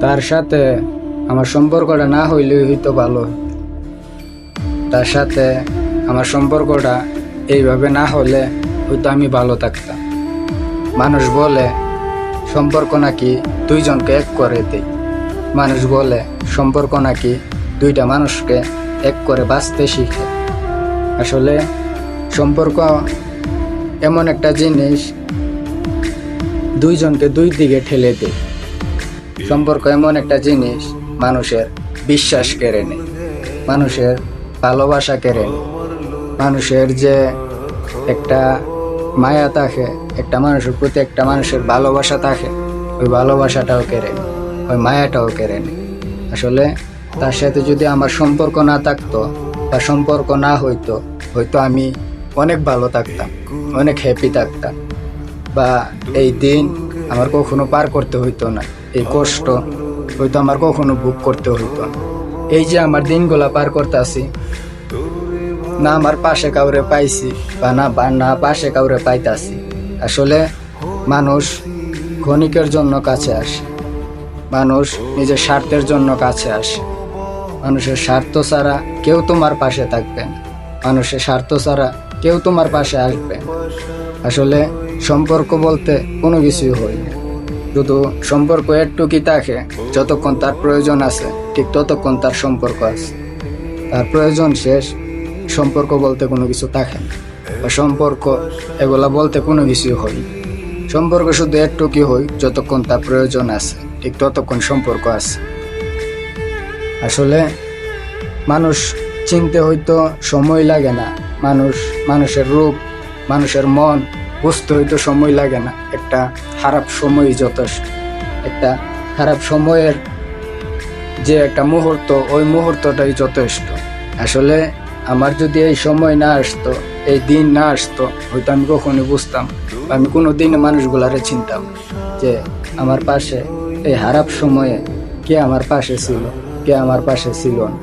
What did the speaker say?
তার সাথে আমার সম্পর্কটা না হইলে হয়তো ভালো। তার সাথে আমার সম্পর্কটা এইভাবে না হলে হয়তো আমি ভালো থাকতাম। মানুষ বলে, সম্পর্ক নাকি দুইজনকে এক করে দেয়। মানুষ বলে, সম্পর্ক নাকি দুইটা মানুষকে এক করে বাঁচতে শিখে। আসলে সম্পর্ক এমন একটা জিনিস, দুইজনকে দুই দিকে ঠেলে দেয়। সম্পর্ক এমন একটা জিনিস মানুষের বিশ্বাস কেড়ে নেয়, মানুষের ভালোবাসা কেড়ে নেয়, মানুষের যে একটা মায়া থাকে, একটা মানুষের প্রতি একটা মানুষের ভালোবাসা থাকে, ওই ভালোবাসাটাও কেড়ে নেয়, ওই মায়াটাও কেড়ে নেয়। আসলে তার সাথে যদি আমার সম্পর্ক না থাকতো বা সম্পর্ক না হইতো, হয়তো আমি অনেক ভালো থাকতাম, অনেক হ্যাপি থাকতাম বা এই দিন আমার কখনো পার করতে হইতো না। এই কষ্ট হয়তো আমার কখনো ভোগ করতে হইতো। এই যে আমার দিনগুলা পার করতে আসি না আমার পাশে কাউরে পাইছি বা না না পাশে কাউরে পাইতাছি। আসলে মানুষ ক্ষণিকের জন্য কাছে আসে। মানুষ নিজের স্বার্থের জন্য কাছে আসে। মানুষের স্বার্থ ছাড়া কেউ তোমার পাশে থাকবে মানুষের স্বার্থ ছাড়া কেউ তোমার পাশে আসবে আসলে সম্পর্ক বলতে কোনো কিছুই হয় না। শুধু সম্পর্ক একটুকি থাকে, যতক্ষণ তার প্রয়োজন আছে, ঠিক ততক্ষণ তার সম্পর্ক আছে। তার প্রয়োজন শেষ, সম্পর্ক বলতে কোনো কিছু থাকে না, বা সম্পর্ক এগুলা বলতে কোনো কিছুই হয় সম্পর্ক শুধু একটুকি হয়, যতক্ষণ তার প্রয়োজন আছে, ঠিক ততক্ষণ সম্পর্ক আছে। আসলে মানুষ চিনতে হয়তো সময় লাগে না, মানুষ, মানুষের রূপ, মানুষের মন বুঝতে হয়তো সময় লাগে না। একটা খারাপ সময় যথেষ্ট। একটা খারাপ সময়ের যে একটা মুহূর্ত, ওই মুহূর্তটাই যথেষ্ট। আসলে আমার যদি এই সময় না আসতো, এই দিন না আসতো, হয়তো আমি কখনই বুঝতাম আমি কোনো দিনে মানুষগুলারে চিনতাম যে আমার পাশে এই খারাপ সময়ে কে আমার পাশে ছিল, কে আমার পাশে ছিল না।